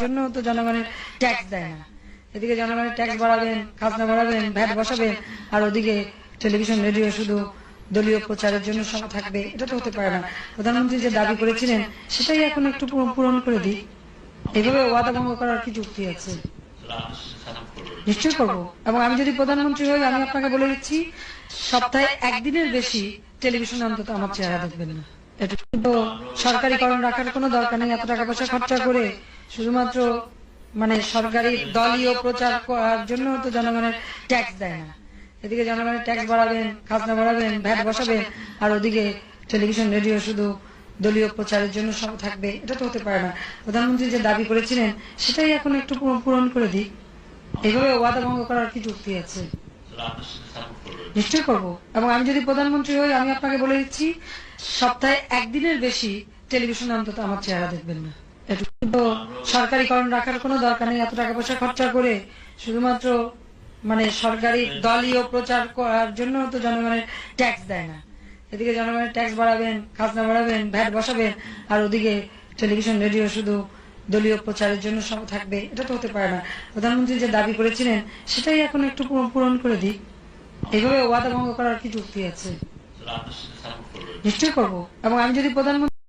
জন্য তো জনগণের ট্যাক্স দেয় না। এদিকে জনগণের ট্যাক্স বাড়াবেন, খাজনা বাড়াবেন, ভ্যাট বসাবেন, আর ওদিকে টেলিভিশন রেডিও শুধু দলীয় প্রচারের জন্য সব থাকবে, এটা তো হতে পারে না। প্রধানমন্ত্রী যে দাবি করেছিলেন, সেটাই এখন একটু পূরণ- করে দিই। এইভাবে ওয়াদা ভঙ্গ করার কি যুক্তি আছে? নিশ্চয় করব। এবং আমি যদি প্রধানমন্ত্রী হই, আমি আপনাকে বলে দিচ্ছি, সপ্তাহে একদিনের বেশি টেলিভিশন অন্তত আমার চেহারা দেখবেন না। সরকারিকরণ রাখার কোনো দরকার নেই, এত টাকা পয়সা খরচা করে শুধুমাত্র মানে সরকারি দলীয় প্রচার করার জন্য তো জনগণের ট্যাক্স দেয় না। এদিকে জনগণের ট্যাক্স বাড়াবেন, খাজনা বাড়াবেন, ভ্যাট বসাবেন, আর ওদিকে টেলিভিশন রেডিও শুধু দলীয় প্রচারের জন্য সব থাকবে। এটা তো হতে পারে না। প্রধানমন্ত্রী যে দাবি করেছিলেন, সেটাই এখন একটু পূরণ- করে দিই এইভাবে ওয়াদা ভঙ্গ করার কি যুক্তি আছে? নিশ্চয় করব। এবং আমি যদি প্রধানমন্ত্রী হই, আমি আপনাকে বলে দিচ্ছি, সপ্তাহে একদিনের বেশি টেলিভিশন অন্তত আমার চেহারা দেখবেন না। সরকারিকরণ রাখার কোনো দরকার নেই, এত টাকা পয়সা খরচা করে শুধুমাত্র মানে সরকারি দলীয় প্রচার করার জন্য তো জনগণের ট্যাক্স দেয় না। এদিকে জনগণের ট্যাক্স বাড়াবেন, খাজনা বাড়াবেন, ভ্যাট বসাবেন, আর ওদিকে টেলিভিশন রেডিও শুধু দলীয় প্রচারের জন্য সব থাকবে। এটা তো হতে পারে না। প্রধানমন্ত্রী যে দাবি করেছিলেন, সেটাই এখন একটু পূরণ করে দিই এইভাবে ওয়াদা ভঙ্গ করার কি যুক্তি আছে? নিশ্চয় করব। এবং আমি যদি প্রধানমন্ত্রী